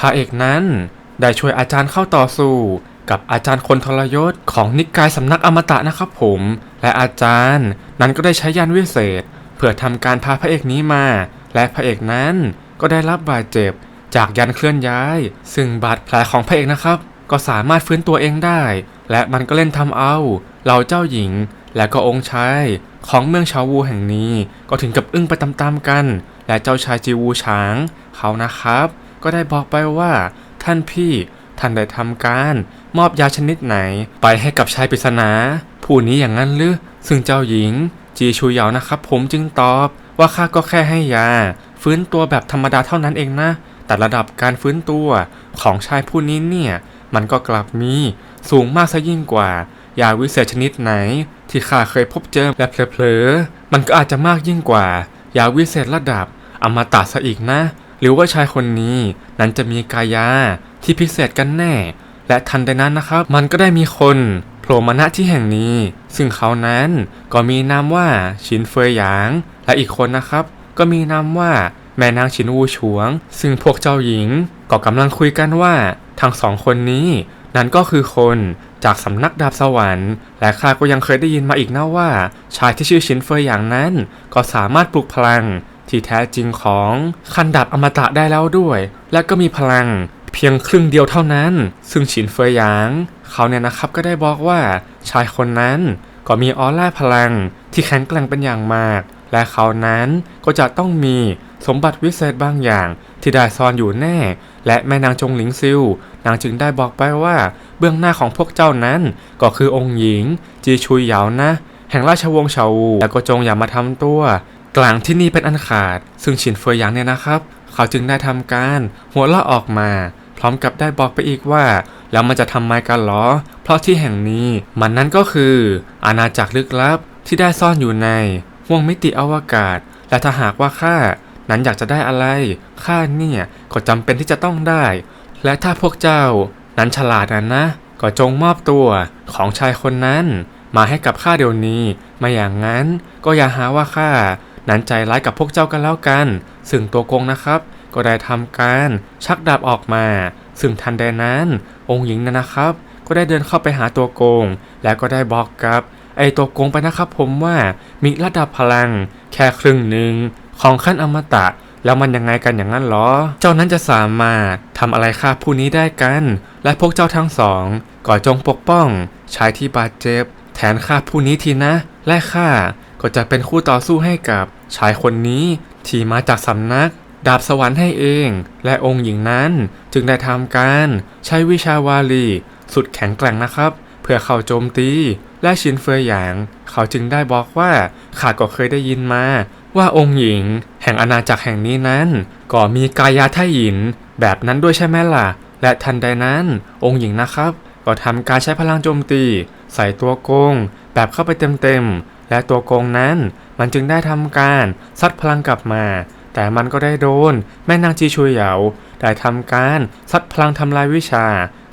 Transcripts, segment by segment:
พระเอกนั้นได้ช่วยอาจารย์เข้าต่อสู้ กับอาจารย์คนทรยศของนิกายสำนักอมตะนะครับผม และอาจารย์นั้นก็ได้ใช้ยานวิเศษ เพื่อทำการพาพระเอกนี้มา และพระเอกนั้นก็ได้รับบาดเจ็บจากยันเคลื่อนย้าย ซึ่งบาดแผลของพระเอกนะครับ ก็สามารถฟื้นตัวเองได้ และมันก็เล่นทำเอาเหล่าเจ้าหญิง และก็องค์ชายของเมืองชาววูแห่งนี้ ก็ถึงกับอึ้งไปตามๆกัน และเจ้าชายจีวูช้างเขานะครับ ก็ได้บอกไปว่า ท่านพี่ท่านได้ทำการมอบยาชนิดไหน ไปให้กับชายปริศนา ผู้นี้อย่างนั้นหรือ ซึ่งเจ้าหญิง จีชูเหยานะครับ ผมจึงตอบว่าข้าก็แค่ให้ยา ฟื้นตัวแบบธรรมดาเท่านั้นเองนะ แต่ระดับการฟื้นตัวของชายผู้นี้เนี่ย มันก็กลับมีสูงมากซะยิ่งกว่า ยาวิเศษชนิดไหน ที่ข้าเคยพบเจอและเผลอๆมันก็อาจจะมากยิ่งกว่า ยาวิเศษระดับอมตะซะอีกนะ หรือว่าชายคนนี้นั้นจะมีกายาที่พิเศษกันแน่ และทันใดนั้นนะครับ มันก็ได้มีคนโผล่มาณที่แห่งนี้ ซึ่งเขานั้นก็มีนามว่าชินเฟยหยาง และอีกคนนะครับ ก็มีนามว่าแม่นางชินวูฉวง ซึ่งพวกเจ้าหญิงก็กำลังคุยกันว่าทั้งสองคนนี้ นั้นก็คือคนจากสำนักดาบสวรรค์ และข้าก็ยังเคยได้ยินมาอีกนะว่า ชายที่ชื่อชินเฟยอย่างนั้น ก็สามารถปลุกพลัง ที่แท้จริงของคันดาบอมตะได้แล้วด้วย และก็มีพลังเพียงครึ่งเดียวเท่านั้น ซึ่งฉินเฟยหยาง เขาเนี่ยนะครับก็ได้บอกว่าชายคนนั้นก็มีออร่าพลังที่แข็งแกร่งเป็นอย่างมาก และเขานั้นก็จะต้องมีสมบัติวิเศษบางอย่าง ที่ได้ซ่อนอยู่แน่ และแม่นางจงหลิงซิว นางจึงได้บอกไปว่า เบื้องหน้าของพวกเจ้านั้นก็คือองค์หญิง จีชุยเหยานะ แห่งราชวงศ์เฉาวูและก็จงอย่ามาทำตัว กลางที่นี่เป็นอันขาด ซึ่งฉินเฟยหยางเนี่ยนะครับ เขาจึงได้ทำการหัวเราะออกมา พร้อมกับได้บอกไปอีกว่า แล้วมันจะทำไมกันหรอ เพราะที่แห่งนี้มันนั้นก็คือ อาณาจักรลึกลับที่ได้ซ่อนอยู่ในห่วงมิติอวกาศ และถ้าหากว่าข้านั้นอยากจะได้อะไรข้าเนี่ยก็จำเป็นที่จะต้องได้ และถ้าพวกเจ้านั้นฉลาดนะนะ ก็จงมอบตัวของชายคนนั้น มาให้กับข้าเดี๋ยวนี้ไม่อย่างนั้นก็อย่าหาว่าข้า นั้นใจร้ายกับพวกเจ้ากันแล้วกัน ซึ่งตัวโกงนะครับ ก็ได้ทำการชักดาบออกมา ซึ่งทันใดนั้น องค์หญิงนะนนะครับ ก็ได้เดินเข้าไปหาตัวโกง แล้วก็ได้บอกกับไอตัวโกงไปนะครับผมว่ามีระดับพลัง แค่ครึ่งหนึ่งของขั้นอมตะ แล้วมันยังไงกันอย่างนั้นหรอ เจ้านั้นจะสามารถทำอะไรข้าผู้นี้ได้กัน และพวกเจ้าทั้งสองก็จงปกป้องชายที่บาดเจ็บ แทนข้าผู้นี้ทีนะ และข้า ก็จะเป็นคู่ต่อสู้ให้กับชายคนนี้ที่มาจากสำนัก ดาบสวรรค์ให้เอง และองค์หญิงนั้นจึงได้ทำการใช้วิชาวาลี สุดแข็งแกร่งนะครับ เพื่อเข้าโจมตีและชินเฟยหยาง เขาจึงได้บอกว่าข้าก็เคยได้ยินมา ว่าองค์หญิง แห่งอาณาจักรแห่งนี้นั้น ก็มีกายาไทหยิน แบบนั้นด้วยใช่ไหมล่ะ และทันใดนั้น องค์หญิงนะครับ ก็ทำการใช้พลังโจมตี ใส่ตัวโกง แบบเข้าไปเต็มๆ และตัวโกงนั้นมันจึงได้ทำการซัดพลังกลับมา แต่มันก็ได้โดนแม่นางจีชุยเหยาได้ทำการซัดพลังทำลายวิชา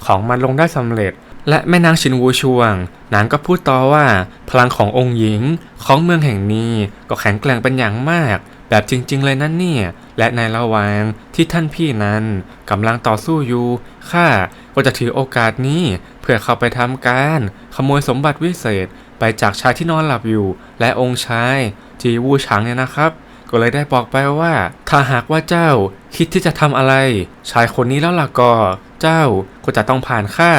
ของมันลงได้สำเร็จ และแม่นางชินวูชวงนางก็พูดต่อว่า พลังขององค์หญิงของเมืองแห่งนี้ก็แข็งแกร่งเป็นอย่างมาก แบบจริง ๆ เลยนั่นเนี่ย และในระหว่างที่ท่านพี่นั้นกำลังต่อสู้อยู่ข้าก็จะถือโอกาสนี้เพื่อเข้าไปทำการขโมยสมบัติวิเศษ ไปจากชายที่นอนหลับอยู่ และองค์ชายจีวูฉางเนี่ยนะครับ ก็เลยได้บอกไปว่า ถ้าหากว่าเจ้าคิดที่จะทำอะไร ชายคนนี้แล้วล่ะก็ เจ้าก็จะต้องผ่านข้า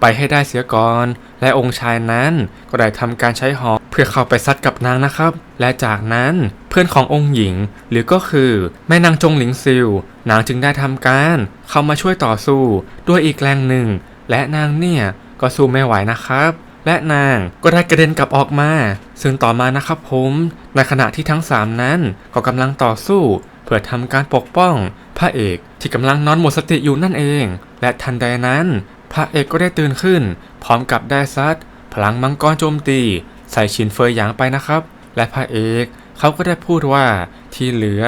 ไปให้ได้เสียก่อน และองค์ชายนั้นก็ได้ทำการใช้หอกเพื่อเข้าไปซัดกับนางนะครับ และจากนั้นเพื่อนขององค์หญิง หรือก็คือแม่นางจงหลิงซิว นางจึงได้ทำการเข้ามาช่วยต่อสู้ด้วยอีกแรงหนึ่ง และนางเนี่ยก็สู้ไม่ไหวนะครับ และนางก็ได้กระเด็นกลับออกมา ซึ่งต่อมานะครับผม ในขณะที่ทั้งสามนั้นก็กำลังต่อสู้ เพื่อทำการปกป้อง พระเอกที่กำลังนอนหมดสติอยู่นั่นเอง และทันใดนั้น พระเอกก็ได้ตื่นขึ้น พร้อมกับได้ซัดพลังมังกรโจมตี ใส่ชินเฟยหยางไปนะครับ และพระเอกเขาก็ได้พูดว่าที่เหลือ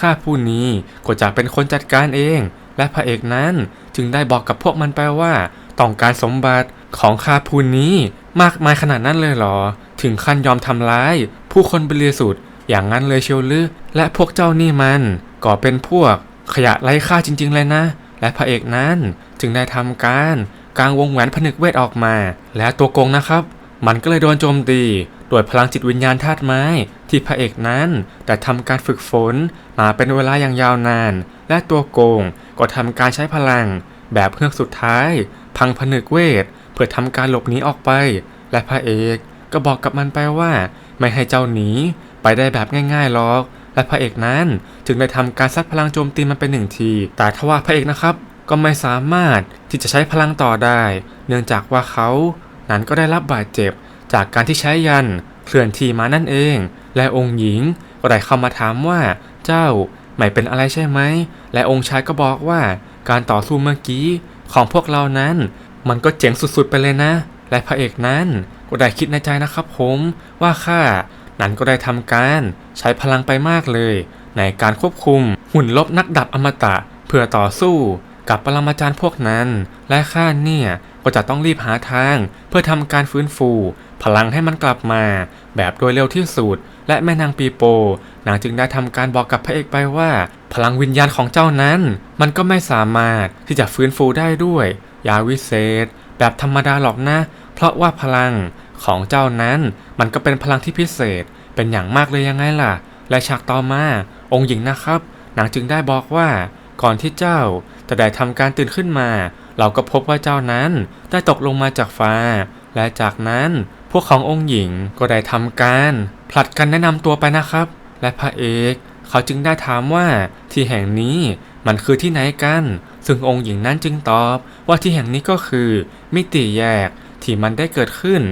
ข้าผู้นี้ก็จะเป็นคนจัดการเอง และพระเอกนั้นจึงได้บอกกับพวกมันไปว่า ต้องการสมบัติของข้าผู้นี้มากมายขนาดนั้นเลยหรอ ถึงขั้นยอมทำร้าย ผู้คนบริสุทธิ์อย่างนั้นเลยเชียวหรือ และพวกเจ้านี่มันก็เป็นพวกขยะไร้ค่าจริง ๆ เลยนะ และพระเอกนั้นจึงได้ทำการกลางวงแหวนผนึกเวทออกมา และตัวโกงนะครับ มันก็เลยโดนโจมตีโดยพลังจิตวิญญาณธาตุไม้ ที่พระเอกนั้นได้ทำการฝึกฝนมาเป็นเวลาอย่างยาวนาน และตัวโกงก็ทำการใช้พลัง แบบเพื่อสุดท้าย พังผนึกเวท เพื่อทำการหลบหนีออกไป และพระเอกก็บอกกับมันไปว่า ไม่ให้เจ้าหนีไปได้แบบง่ายๆหรอก และพระเอกนั้นจึงได้ทำการซัดพลังโจมตีมันไปหนึ่งที แต่ทว่าพระเอกนะครับ ก็ไม่สามารถที่จะใช้พลังต่อได้ เนื่องจากว่าเขานั้นก็ได้รับบาดเจ็บ จากการที่ใช้ยันเคลื่อนที่มานั่นเอง และองค์หญิงก็ได้เข้ามาถามว่าเจ้าไม่เป็นอะไรใช่ไหม และองค์ชายก็บอกว่าการต่อสู้เมื่อกี้ของพวกเรานั้น มันก็เจ๋งสุดๆไปเลยนะ และพระเอกนั้นก็ได้คิดในใจนะครับผมว่าข้านั้นก็ได้ทำการใช้พลังไปมากเลย ในการควบคุมหุ่นลบนักดับอมตะ เพื่อต่อสู้กับปรมาจารย์พวกนั้น และข้าเนี่ยก็จะต้องรีบหาทาง เพื่อทำการฟื้นฟู พลังให้มันกลับมา แบบโดยเร็วที่สุด และแม่นางปีโป นางจึงได้ทำการบอกกับพระเอกไปว่า พลังวิญญาณของเจ้านั้น มันก็ไม่สามารถที่จะฟื้นฟูได้ด้วย ยาวิเศษ แบบธรรมดาหรอกนะ เพราะว่าพลังของเจ้านั้นมันก็เป็นพลังที่พิเศษเป็นอย่างมากเลยยังไงล่ะ และฉากต่อมา องค์หญิงนะครับนางจึงได้บอกว่าก่อนที่เจ้าจะได้ทำการตื่นขึ้นมา เราก็พบว่าเจ้านั้นได้ตกลงมาจากฟ้า และจากนั้นพวกขององค์หญิงก็ได้ทำการผลัดกันแนะนำตัวไปนะครับ และพระเอกเขาจึงได้ถามว่าที่แห่งนี้มันคือที่ไหนกัน ซึ่งองค์หญิงนั้นจึงตอบว่าที่แห่งนี้ก็คือ มิติแยกที่มันได้เกิดขึ้น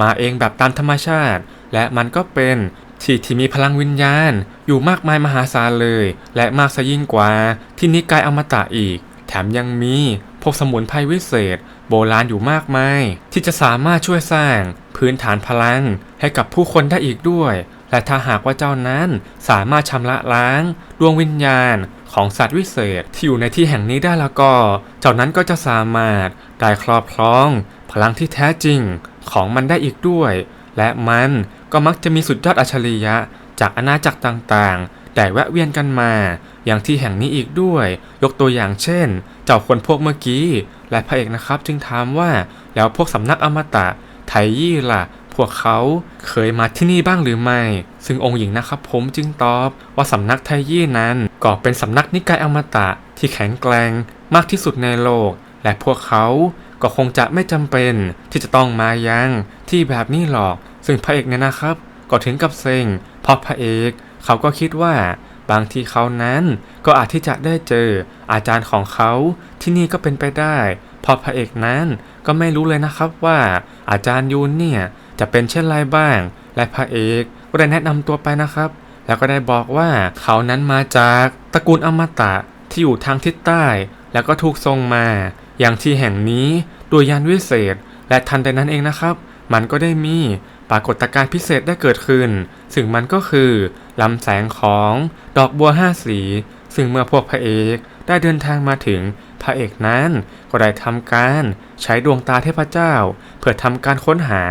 มาเองแบบตามธรรมชาติ และมันก็เป็นที่ที่มีพลังวิญญาณ อยู่มากมายมหาศาลเลย และมากซะยิ่งกว่าที่นิกายอมตะอีก แถมยังมีพวกสมุนไพรวิเศษ โบราณอยู่มากมาย ที่จะสามารถช่วยสร้างพื้นฐานพลังให้กับผู้คนได้อีกด้วย และถ้าหากว่าเจ้านั้นสามารถชำระล้าง ดวงวิญญาณ ของสัตว์วิเศษที่อยู่ในที่แห่งนี้ได้แล้วก็ เจ้านั้นก็จะสามารถได้ครอบครอง พลังที่แท้จริงของมันได้อีกด้วย และมันก็มักจะมีสุดยอดอัจฉริยะ จากอาณาจักรต่างๆ แต่แวะเวียนกันมา อย่างที่แห่งนี้อีกด้วย ยกตัวอย่างเช่น เจ้าคนพวกเมื่อกี้ และพระเอกนะครับ จึงถามว่าแล้วพวกสำนักอมตะไทยี่ล่ะ พวกเขาเคยมาที่นี่บ้างหรือไม่ ซึ่งองค์หญิงนะครับผมจึงตอบว่าสำนักไทยี่นั้นก็เป็นสำนักนิกายอมตะที่แข็งแกร่งมากที่สุดในโลก และพวกเขาก็คงจะไม่จำเป็นที่จะต้องมายังที่แบบนี้หรอก ซึ่งพระเอกเนี่ยนะครับ ก็ถึงกับเซ็งเพราะพระเอกเขาก็คิดว่าบางทีเขานั้นก็อาจที่จะได้เจออาจารย์ของเขาที่นี่ก็เป็นไปได้ เพราะพระเอกนั้นก็ไม่รู้เลยนะครับว่าอาจารย์ยูนเนี่ย จะเป็นเช่นไรบ้าง และพระเอกก็ได้แนะนำตัวไปนะครับ แล้วก็ได้บอกว่าเขานั้นมาจากตระกูลอมตะที่อยู่ทางทิศใต้ แล้วก็ถูกทรงมา อย่างที่แห่งนี้ด้วยยานวิเศษ และทันใดนั้นเองนะครับ มันก็ได้มีปรากฏการณ์พิเศษได้เกิดขึ้น ซึ่งมันก็คือลำแสงของดอกบัวห้าสี ซึ่งเมื่อพวกพระเอกได้เดินทางมาถึงพระเอกนั้นก็ได้ทำการใช้ดวงตาเทพเจ้า เพื่อทำการค้นหา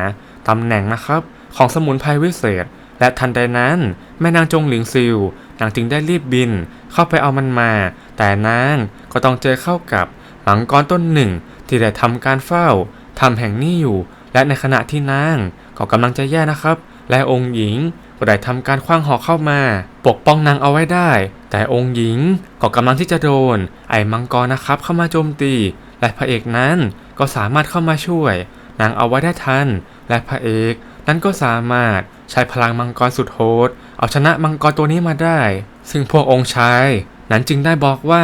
ตำแหน่งนะครับ ของสมุนไพรวิเศษ และทันใดนั้น แม่นางจงหลิงซิว นางจึงได้รีบบิน เข้าไปเอามันมา แต่นางก็ต้องเจอเข้ากับมังกรต้นหนึ่ง ที่ได้ทำการเฝ้าทำแห่งนี้อยู่ และในขณะที่นางก็กำลังจะแย่นะครับ และองค์หญิงก็ได้ทำการคว้างหอกเข้ามา ปกป้องนางเอาไว้ได้ แต่องค์หญิงก็กำลังที่จะโดน ไอ้มังกรนะครับเข้ามาโจมตี และพระเอกนั้นก็สามารถเข้ามาช่วย นางเอาไว้ได้ทัน และพระเอกนั้นก็สามารถใช้พลังมังกรสุดโหดเอาชนะมังกรตัวนี้มาได้ ซึ่งพวกองค์ชายนั้นจึงได้บอกว่า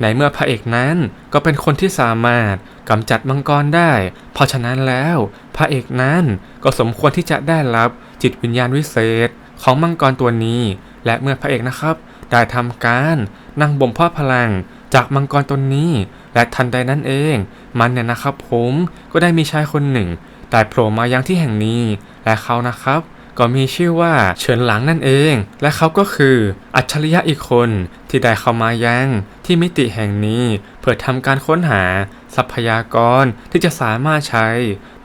ในเมื่อพระเอกนั้นก็เป็นคนที่สามารถกำจัดมังกรได้ เพราะฉะนั้นแล้วพระเอกนั้นก็สมควรที่จะได้รับจิตวิญญาณวิเศษของมังกรตัวนี้ และเมื่อพระเอกนะครับ ได้ทำการนั่งบ่มเพาะพลังจากมังกรตัวนี้ และทันใดนั้นเอง มันเนี่ยนะครับผมก็ได้มีชายคนหนึ่ง ได้โผล่มายังที่แห่งนี้ และเขานะครับ ก็มีชื่อว่าเฉินหลังนั่นเอง และเขาก็คืออัจฉริยะอีกคนที่ได้เข้ามายังที่มิติแห่งนี้ เพื่อทำการค้นหา ทรัพยากรที่จะสามารถใช้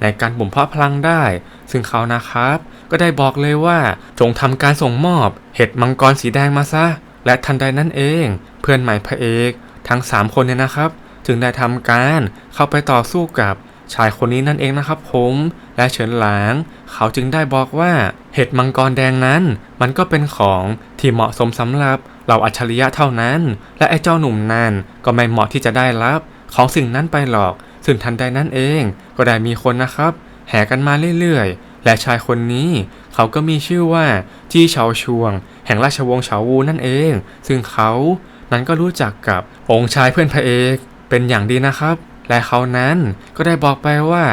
ในการบ่มเพาะพลังได้ ซึ่งเขานะครับ ก็ได้บอกเลยว่าจงทำการส่งมอบ เห็ดมังกรสีแดงมาซะ และทันใดนั้นเอง เพื่อนใหม่พระเอกทั้ง 3 คนเนี่ยนะครับ จึงได้ทำการเข้าไปต่อสู้กับ ชายคนนี้นั่นเองนะครับผมและเฉินหลาง เขาจึงได้บอกว่าเห็ดมังกรแดงนั้นมันก็เป็นของที่เหมาะสมสำหรับเหล่าอัจฉริยะเท่านั้น และไอ้เจ้าหนุ่มนั่นก็ไม่เหมาะที่จะได้รับของสิ่งนั้นไปหรอก ซึ่งทันใดนั้นเองก็ได้มีคนนะครับ แห่กันมาเรื่อยๆ และชายคนนี้ เขาก็มีชื่อว่าจี้เฉาชวง แห่งราชวงศ์เฉาวูนั่นเอง ซึ่งเขานั้นก็รู้จักกับองค์ชายเพื่อนพระเอกเป็นอย่างดีนะครับ และเขานั้นก็ได้บอกไปว่า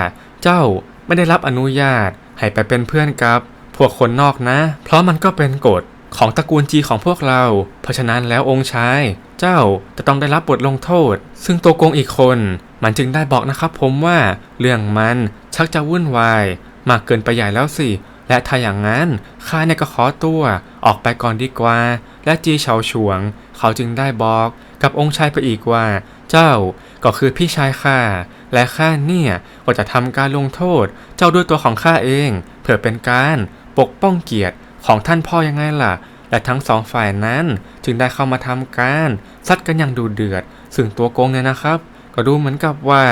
เจ้าไม่ได้รับอนุญาตให้ไปเป็นเพื่อนกับ พวกคนนอกนะ เพราะมันก็เป็นกฎของตระกูลจีของพวกเรา เพราะฉะนั้นแล้วองค์ชาย เจ้าจะต้องได้รับบทลงโทษ ซึ่งตัวโกงอีกคน มันจึงได้บอกนะครับผมว่าเรื่องมันชักจะวุ่นวาย มากเกินไปใหญ่แล้วสิ และถ้าอย่างนั้นข้าเนี่ยก็ขอตัวออกไปก่อนดีกว่า และจีเฉาฉวง เขาจึงได้บอกกับองค์ชายไปอีกว่า เจ้าก็คือพี่ชายข้าและข้าเนี่ยก็จะทำการลงโทษเจ้าด้วยตัวของข้าเอง เพื่อเป็นการปกป้องเกียรติของท่านพ่อยังไงล่ะ และทั้งสองฝ่ายนั้นจึงได้เข้ามาทำการซัดกันอย่างดูเดือด ซึ่งตัวโกงเนี่ยนะครับ ก็ดูเหมือนกับว่า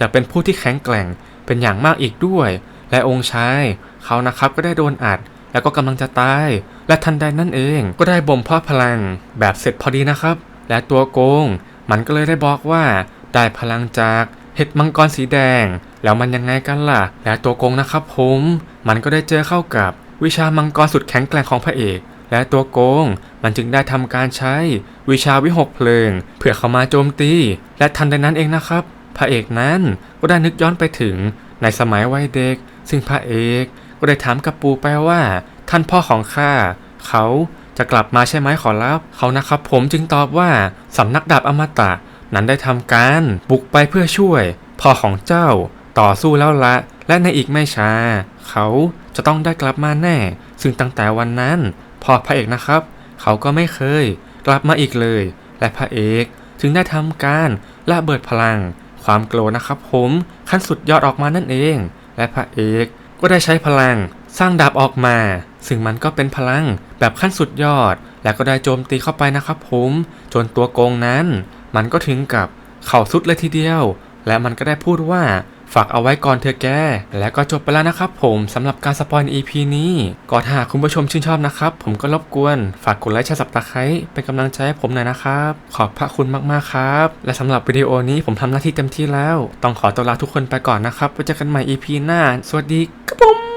จะเป็นผู้ที่แข็งแกร่งเป็นอย่างมากอีกด้วย และองค์ชายเขานะครับก็ได้โดนอัด แล้วก็กำลังจะตาย และทันใดนั่นเองก็ได้บ่มเพาะพลังแบบเสร็จพอดีนะครับ และตัวโกง มันก็เลยได้บอกว่าได้พลังจากเห็ดมังกรสีแดง แล้วมันยังไงกันล่ะ และตัวโกงนะครับผม มันก็ได้เจอเข้ากับวิชามังกรสุดแข็งแกร่งของพระเอก และตัวโกง มันจึงได้ทำการใช้วิชาวิหกเพลิง เพื่อเข้ามาโจมตี และทันใดนั้นเองนะครับ พระเอกนั้นก็ได้นึกย้อนไปถึงในสมัยวัยเด็ก ซึ่งพระเอกก็ได้ถามกับปูไปว่า ท่านพ่อของข้าเขา จะกลับมาใช่ไหมขอรับ เขานะครับผมจึงตอบว่าสำนักดาบอมตะ นั้นได้ทำการบุกไปเพื่อช่วยพ่อของเจ้าต่อสู้แล้วละ และในอีกไม่ช้า เขาจะต้องได้กลับมาแน่ ซึ่งตั้งแต่วันนั้นพ่อพระเอกนะครับ เขาก็ไม่เคย กลับมาอีกเลย และพระเอกจึงได้ทำการระเบิดพลัง ความโกรธนะครับผมขั้นสุดยอดออกมานั่นเอง และพระเอกก็ได้ใช้พลังสร้างดาบออกมา ซึ่งมันก็เป็นพลัง แบบขั้นสุดยอด และก็ได้โจมตีเข้าไปนะครับผมจนตัวโกงนั้น มันก็ถึงกับเข่าสุดเลยทีเดียว และมันก็ได้พูดว่าฝากเอาไว้ก่อนเธอแก และก็จบไปแล้วนะครับผมสำหรับการสปอยใน EP นี้ ก็ถ้าหาคุณผู้ชมชื่นชอบนะครับ ผมก็รบกวนฝากกดไลค์แชร์สับตะไคร้เป็นกำลังใจให้ผมหน่อยนะครับ ขอบพระคุณมากๆครับ และสำหรับวิดีโอนี้ผมทำหน้าที่เต็มที่แล้ว ต้องขอตัวลาทุกคนไปก่อนนะครับไว้เจอกันใหม่ EP หน้า สวัสดีครับผม